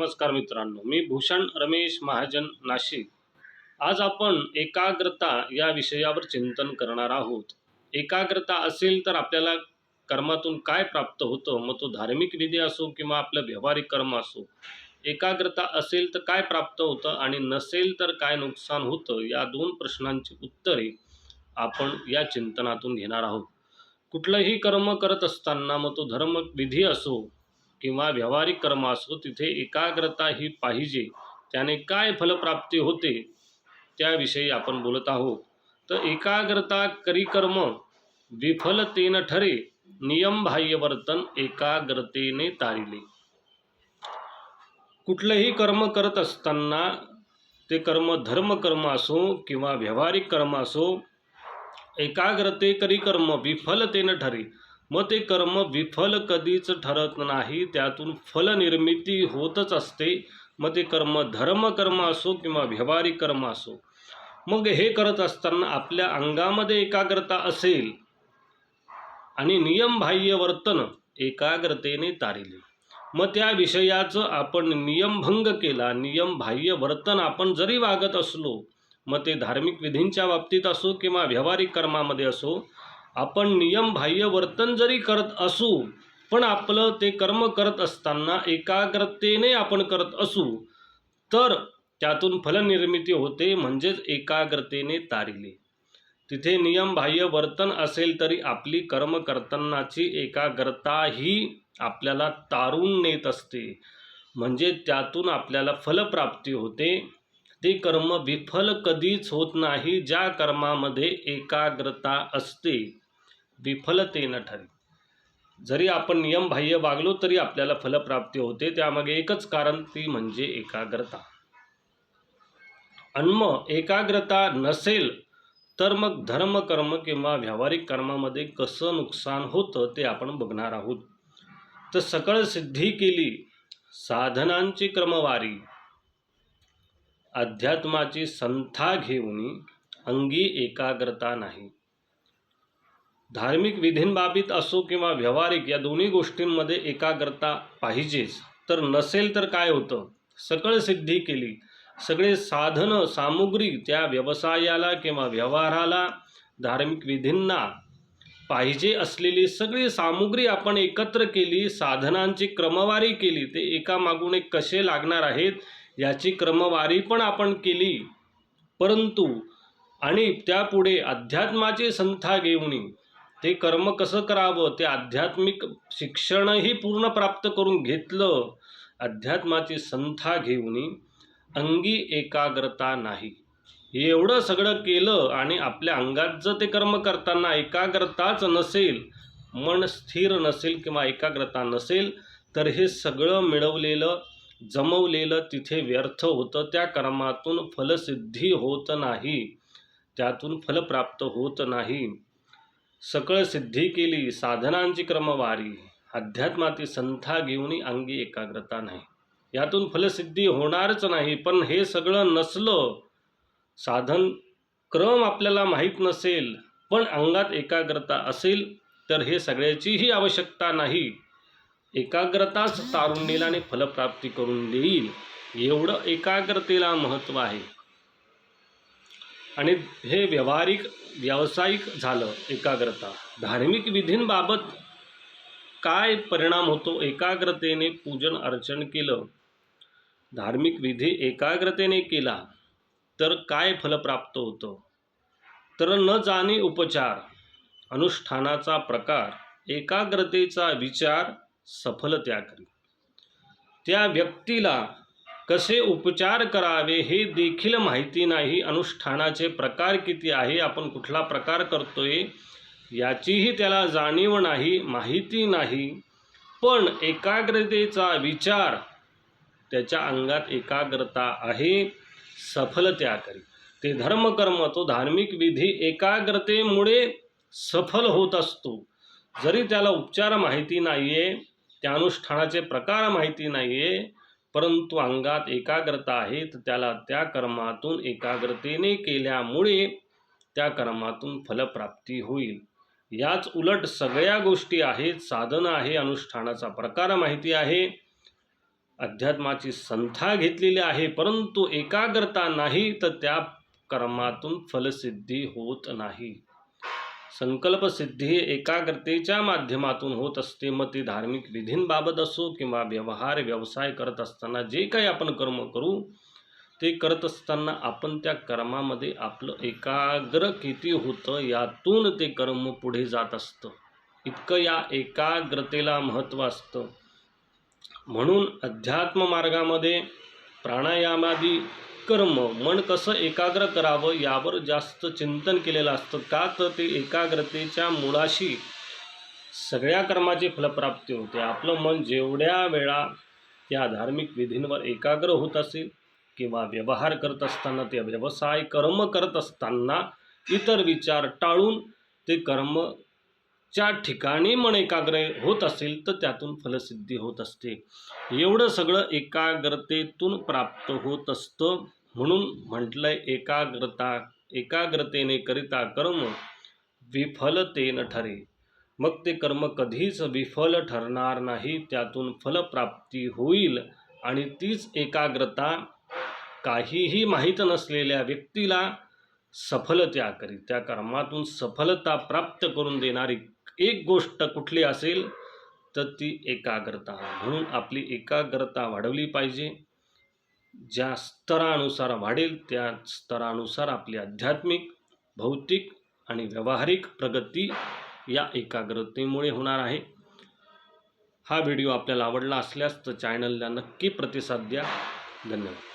नमस्कार मित्रांनो मी भूषण रमेश महाजन नाशिक. आज आपण एकाग्रता या विषयावर चिंतन करणार आहोत. एकाग्रता असेल तर आपल्याला कर्मातून काय प्राप्त होतं? मग तो धार्मिक विधी असो किंवा आपलं व्यावहारिक कर्म असो. एकाग्रता असेल तर काय प्राप्त होतं आणि नसेल तर काय नुकसान होतं? या दोन प्रश्नांची उत्तरे आपण या चिंतनातून घेणार आहोत. कुठलंही कर्म करत असताना मग तो धर्म विधी असो किंवा व्यावहारिक कर्म असो तिथे एकाग्रता ही पाहिजे. त्याने काय फलप्राप्ती होते त्याविषयी आपण बोलत आहोत. तर एकाग्रता करी कर्म विफलतेनं ठरे नियमबाह्य वर्तन एकाग्रतेने तारिले. कुठलंही कर्म करत असताना ते कर्म धर्म कर्म असो किंवा व्यावहारिक कर्म असो एकाग्रते करी कर्म विफलतेनं ठरे. मग ते कर्म विफल कधीच ठरत नाही त्यातून फलनिर्मिती होतच असते. मग ते कर्म धर्म कर्म असो किंवा व्यवहारिक कर्म असो. मग हे करत असताना आपल्या अंगामध्ये एकाग्रता असेल आणि नियमबाह्य वर्तन एकाग्रतेने तारिले. मग त्या विषयाचं आपण नियमभंग केला नियमबाह्य वर्तन आपण जरी वागत असलो मग ते धार्मिक विधींच्या बाबतीत असो किंवा व्यावहारिक कर्मामध्ये असो आपण नियमबाह्य वर्तन जरी करत असू पण आपलं ते कर्म करत असताना एकाग्रतेने आपण करत असू तर त्यातून फलनिर्मिती होते म्हणजेच एकाग्रतेने तारिले. तिथे नियमबाह्य वर्तन असेल तरी आपली कर्म करतानाची एकाग्रता ही आपल्याला तारून नेत असते. म्हणजे त्यातून आपल्याला फलप्राप्ती होते. ते कर्म विफल कधीच होत नाही ज्या कर्मामध्ये एकाग्रता असते. विफलतेनं ठरे जरी आपण नियमबाह्य वागलो तरी आपल्याला फलप्राप्ती होते. त्यामागे एकच कारण ती म्हणजे एकाग्रता. अन्म एकाग्रता नसेल तर मग धर्म कर्म किंवा व्यावहारिक कर्मामध्ये कसं नुकसान होतं ते आपण बघणार आहोत. तर सकळ सिद्धी केली साधनांची क्रमवारी अध्यात्माची संथा घेऊन अंगी एकाग्रता नाही. धार्मिक विधींबाबीत असो किंवा व्यावहारिक या दोन्ही गोष्टींमध्ये एकाग्रता पाहिजेच. तर नसेल तर काय होतं? सकळ सिद्धी केली. सगळे साधनं सामुग्री त्या व्यवसायाला किंवा व्यवहाराला धार्मिक विधींना पाहिजे असलेली सगळी सामुग्री आपण एकत्र केली साधनांची क्रमवारी केली ते एकामागून एक कसे लागणार आहेत याची क्रमवारी पण आपण केली. परंतु आणि त्यापुढे अध्यात्माची संथा घेऊन ते कर्म कसं करावं? ते आध्यात्मिक शिक्षणही पूर्ण प्राप्त करून घेतलं. अध्यात्माची संथा घेऊन अंगी एकाग्रता नाही. एवढं सगळं केलं आणि आपल्या अंगात जर ते कर्म करताना एकाग्रताच नसेल मन स्थिर नसेल किंवा एकाग्रता नसेल तर हे सगळं मिळवलेलं जमवलेलं तिथे व्यर्थ होतं. त्या कर्मातून फलसिद्धी होत नाही. त्यातून फलप्राप्त होत नाही. सकळ सिद्धी केली साधनांची क्रमवारी अध्यात्माती संथा घेऊन अंगी एकाग्रता नाही. यातून फलसिद्धी होणारच नाही पण हे सगळं नसलं साधन क्रम आपल्याला माहीत नसेल पण अंगात एकाग्रता असेल तर हे सगळ्याचीही आवश्यकता नाही. एकाग्रताच तारुण्याला आणि फलप्राप्ती करून देईल. एवढं एकाग्रतेला महत्त्व आहे. आणि हे व्यावहारिक व्यावसायिक झालं एकाग्रता. धार्मिक विधींबाबत काय परिणाम होतो? एकाग्रतेने पूजन अर्चन केलं. धार्मिक विधी एकाग्रतेने केला तर काय फल प्राप्त होतं? तर न जाणे उपचार अनुष्ठानाचा प्रकार एकाग्रतेचा विचार सफल त्या करी त्या व्यक्तीला कसे उपचार करावे हे देखील माहिती नाही. अनुष्ठानाचे प्रकार किती आहे? आपण कुठला प्रकार करतोय? याचीही त्याला जाणीव नाही माहिती नाही. पण एकाग्रतेचा विचार त्याच्या अंगात एकाग्रता आहे सफलत्या करी. ते धर्मकर्म तो धार्मिक विधी एकाग्रतेमुळे सफल होत असतो. जरी त्याला उपचार माहिती नाही आहे त्या अनुष्ठानाचे प्रकार माहिती नाही आहे परंतु अंगात एकाग्रता आहे तर त्याला त्या कर्मातून एकाग्रतेने केल्यामुळे त्या कर्मातून फलप्राप्ती होईल. याच उलट सगळ्या गोष्टी आहेत साधनं आहे अनुष्ठानाचा प्रकार माहिती आहे. अध्यात्माची संथा घेतलेली आहे परंतु एकाग्रता नाही तर त्या कर्मातून फलसिद्धी होत नाही. संकल्पसिद्धी एकाग्रतेच्या माध्यमातून होत असते. मग ती धार्मिक विधींबाबत असो किंवा व्यवहार व्यवसाय करत असताना जे काही आपण कर्म करू ते करत असताना आपण त्या कर्मामध्ये आपलं एकाग्र किती होतं यातून ते कर्म पुढे जात असतं. इतकं या एकाग्रतेला महत्त्व असतं. म्हणून अध्यात्म मार्गामध्ये प्राणायामादी कर्म मन कसं एकाग्र करावं यावर जास्त चिंतन केलेलं असतं. का तर ते एकाग्रतेच्या मुळाशी सगळ्या कर्माची फलप्राप्ती होते. आपलं मन जेवढ्या वेळा त्या धार्मिक विधींवर एकाग्र होत असेल किंवा व्यवहार करत असताना ते व्यवसाय कर्म करत असताना इतर विचार टाळून ते कर्म च्या ठिकाणी मन एकाग्र होत असेल तर त्यातून फलसिद्धी होत असते. एवढं सगळं एकाग्रतेतून प्राप्त होत असतं. म्हणून म्हटलंय एकाग्रता एकाग्रतेने करिता कर्म विफलतेन ठरे. मग ते कर्म कधीच विफल ठरणार नाही त्यातून फलप्राप्ती होईल आणि तीच एकाग्रता काहीही माहीत नसलेल्या व्यक्तीला सफलत्या करी. त्या कर्मातून सफलता प्राप्त करून देणारी एक गोष्ट कुठली असेल तर ती एकाग्रता. म्हणून आपली एकाग्रता वाढवली पाहिजे. ज्या स्तरानुसार वाढेल त्या स्तरानुसार आपली आध्यात्मिक भौतिक आणि व्यावहारिक प्रगती या एकाग्रतेमुळे होणार आहे. हा व्हिडिओ आपल्याला आवडला असल्यास तर चॅनलला नक्की प्रतिसाद द्या. धन्यवाद.